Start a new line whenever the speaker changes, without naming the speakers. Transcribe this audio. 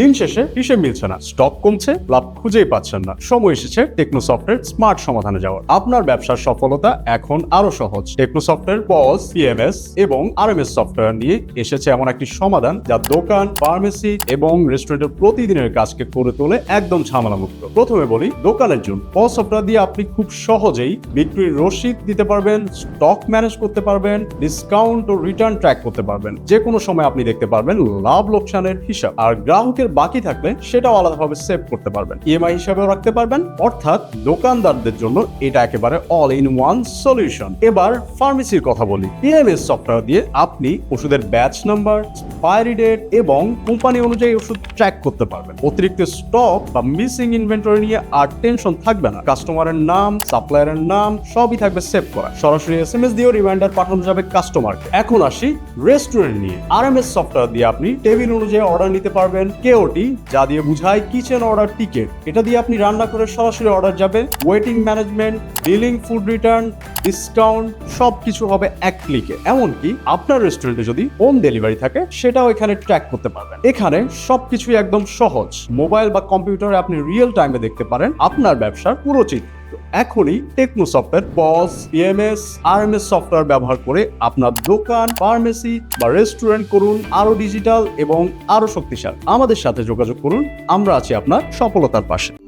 দিন শেষে হিসেব মিলছে না। স্টক কমছে, লাভ খুঁজেই পাচ্ছেন না। সময় এসেছে টেকনো সফটওয়্যার স্মার্ট সমাধানে যাওয়ার। আপনার ব্যবসার সফলতা এখন আরও সহজ। টেকনো সফটওয়্যার পজ, পিএমএস এবং আরএমএস সফটওয়্যার নিয়ে এসেছে এমন একটি সমাধান যা দোকান, ফার্মেসি এবং রেস্টুরেন্টের প্রতিদিনের কাজকে করে তোলে একদম ঝামেলা মুক্ত প্রথমে বলি, দোকানের জন্য। পজ সফটওয়্যার দিয়ে আপনি খুব সহজেই বিক্রির রসিদ দিতে পারবেন, স্টক ম্যানেজ করতে পারবেন, ডিসকাউন্ট ও রিটার্ন ট্র্যাক করতে পারবেন। যে কোনো সময় আপনি দেখতে পারবেন লাভ লোকসানের হিসাব। আর গ্রাহকের বাকি থাকলে সেটাও আলাদাভাবে সেভ করতে পারবেন। ইএমআই হিসাবেও রাখতে পারবেন, অর্থাৎ দোকানদারদের জন্য এটা একেবারে অল ইন ওয়ান সলিউশন এবার ফার্মেসির কথা বলি। পিএমএস সফটওয়্যার দিয়ে আপনি ওষুধের ব্যাচ নাম্বার এক্সপায়ারি ডেট এবং কোম্পানি অনুযায়ী ওষুধ ট্র্যাক করতে পারবেন। অতিরিক্ত স্টক বা মিসিং ইনভেন্টরি নিয়ে আর টেনশন থাকবে না। কাস্টমারের নাম সাপ্লায়ারের নাম সবই থাকবে সেভ করা। সরাসরি এসএমএস দিয়েও রিমাইন্ডার পাঠানো যাবে কাস্টমারকে এখন আসি রেস্টুরেন্ট নিয়ে। আরএমএস সফটওয়্যার দিয়ে আপনি টেবিল অনুযায়ী অর্ডার নিতে পারবেন কেওটি যা দিয়ে বুঝায় কিচেন অর্ডার টিকেট এটা দিয়ে আপনি রান্না করে সরাসরি অর্ডার যাবে। Waiting management dealing food return discount সব কিছু হবে এক ক্লিকে এমনকি আপনার রেস্টুরেন্টে যদি হোম ডেলিভারি থাকে, সেটাও এখানে ট্র্যাক করতে পারবেন। এখানে সবকিছুই একদম সহজ। মোবাইল বা কম্পিউটারে আপনি রিয়েল টাইমে দেখতে পারেন আপনার ব্যবসার পুরো চিত্র। এখনই techno software POS EMS RMS software ব্যবহার করে আপনার দোকান, ফার্মেসি বা রেস্টুরেন্ট করুন আরও ডিজিটাল এবং আরও শক্তিশালী। আমাদের সাথে যোগাযোগ করুন, আমরা আছি আপনার সফলতার পাশে।